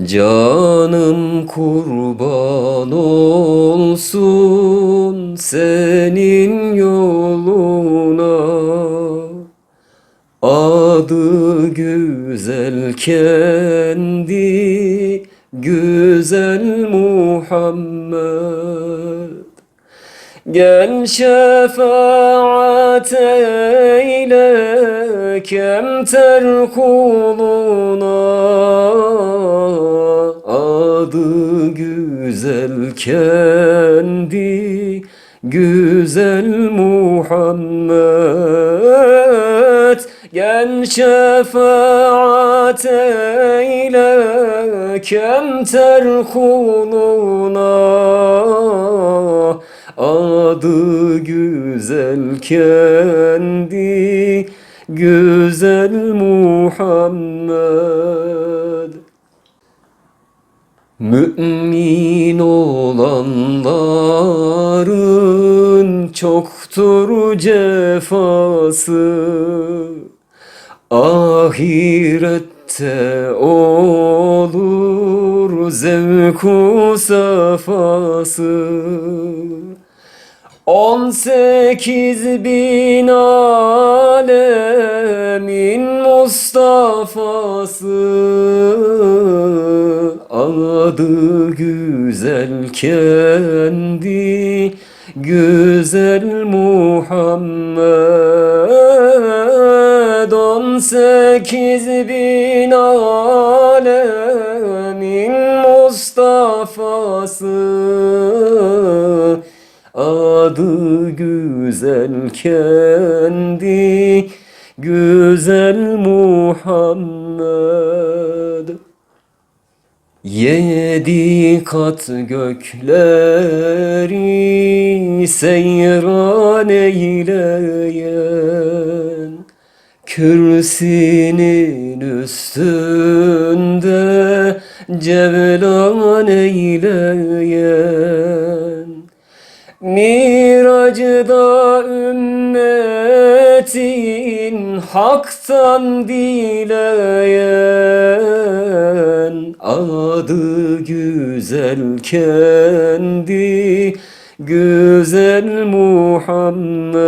Canım kurban olsun senin yoluna. Adı güzel kendi güzel Muhammed. Gel şefaat eyle kemter kuluna Adı güzel kendi güzel Muhammed. Gel şefaat eyle kemter kuluna. Adı güzel kendi güzel Muhammed Mümin olanların çoktur cefası. Ahirette olur zevku safası On sekiz bin alemin Mustafa'sı Adı güzel kendi güzel Muhammed. On sekiz bin alemin Mustafa'sı. Adı güzel kendi güzel Muhammed Yedi kat gökleri seyran eyleyen Kürsinin üstünde cevlan eyleyen. Miracda ümmetin haktan dileyen Adı güzel kendi güzel Muhammed.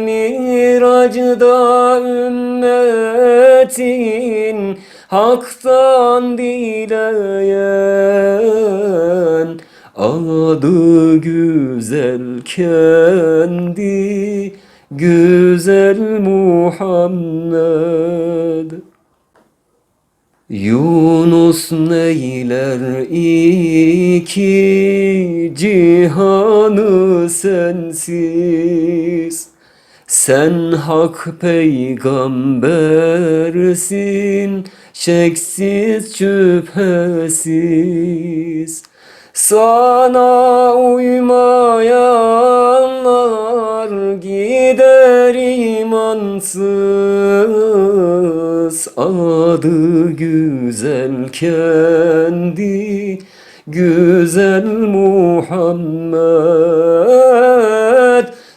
Miracda ümmetin haktan dileyen. Adı güzel kendi güzel Muhammed Yunus neyler iki cihanı sensiz? Sen hak peygambersin şeksiz şüphesiz. Sana uymayanlar Adı güzel kendi güzel Muhammed.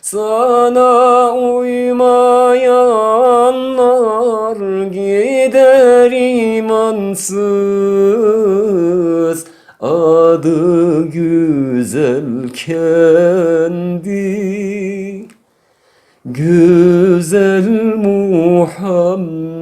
Sana uymayanlar gider imansız. Adı güzel kendi güzel Muhammed